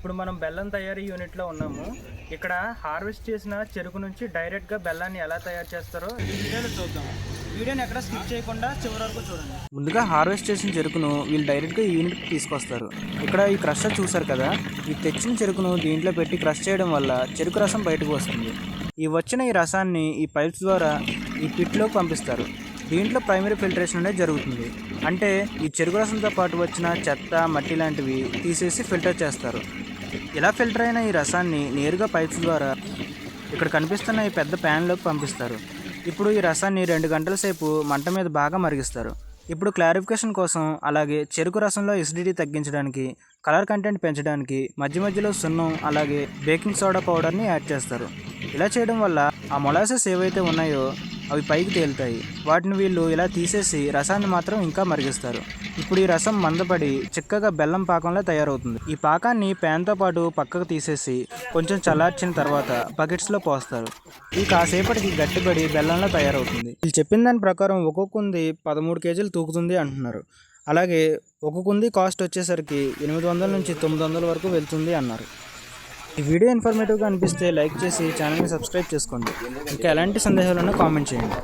ఇప్పుడు మనం బెల్లం తయారీ యూనిట్లో ఉన్నాము. ఇక్కడ హార్వెస్ట్ చేసిన చెరుకు నుంచి డైరెక్ట్గా బెల్లాన్ని ఎలా తయారు చేస్తారో ఈ వీడియోలో చూద్దాం. వీడియోని ఎక్కడ స్కిప్ చేయకుండా చివరి వరకు చూడండి. ముందుగా హార్వెస్ట్ చేసిన చెరుకును వీళ్ళు డైరెక్ట్గా ఈ యూనిట్కి తీసుకొస్తారు. ఇక్కడ ఈ క్రషర్ చూసారు కదా? ఈ తెచ్చిన చెరుకును దీంట్లో పెట్టి క్రష్ చేయడం వల్ల చెరుకు రసం బయటకు వస్తుంది. ఈ వచ్చిన ఈ రసాన్ని ఈ పైప్స్ ద్వారా ఈ పిట్లోకి పంపిస్తారు. దీంట్లో ప్రైమరీ ఫిల్టరేషన్ అనేది జరుగుతుంది. అంటే ఈ చెరుకు రసంతో పాటు వచ్చిన చెత్త మట్టి లాంటివి తీసేసి ఫిల్టర్ చేస్తారు. ఇలా ఫిల్టర్ అయిన ఈ రసాన్ని నేరుగా పైప్స్ ద్వారా ఇక్కడ కనిపిస్తున్న ఈ పెద్ద ప్యాన్లోకి పంపిస్తారు. ఇప్పుడు ఈ రసాన్ని రెండు గంటల సేపు మంట మీద బాగా మరిగిస్తారు. ఇప్పుడు క్లారిఫికేషన్ కోసం అలాగే చెరుకు రసంలో ఎసిడిటీ తగ్గించడానికి కలర్ కంటెంట్ పెంచడానికి మధ్య మధ్యలో సున్నం అలాగే బేకింగ్ సోడా పౌడర్ని యాడ్ చేస్తారు. ఇలా చేయడం వల్ల ఆ మొలాసెస్ ఏవైతే ఉన్నాయో అవి పైకి తేలుతాయి. వాటిని వీళ్ళు ఇలా తీసేసి రసాన్ని మాత్రం ఇంకా మరిగిస్తారు. ఇప్పుడు ఈ రసం మందపడి చిక్కగా బెల్లం పాకంలో తయారవుతుంది. ఈ పాకాన్ని ప్యాన్తో పాటు పక్కకు తీసేసి కొంచెం చల్లార్చిన తర్వాత బకెట్స్లో పోస్తారు. ఇది కాసేపటికి గట్టిపడి బెల్లంలో తయారవుతుంది. వీళ్ళు చెప్పిన దాని ప్రకారం ఒక్కొక్కంది పదమూడు కేజీలు తూకుతుంది అంటున్నారు. అలాగే ఒక్కొక్కంది కాస్ట్ వచ్చేసరికి ఎనిమిది వందల నుంచి తొమ్మిది వందల వరకు వెళ్తుంది అన్నారు. ఈ వీడియో ఇన్ఫర్మేటివ్గా అనిపిస్తే లైక్ చేసి ఛానల్ని సబ్స్క్రైబ్ చేసుకోండి. ఇంకా ఎలాంటి సందేహాలున్నా కామెంట్ చేయండి.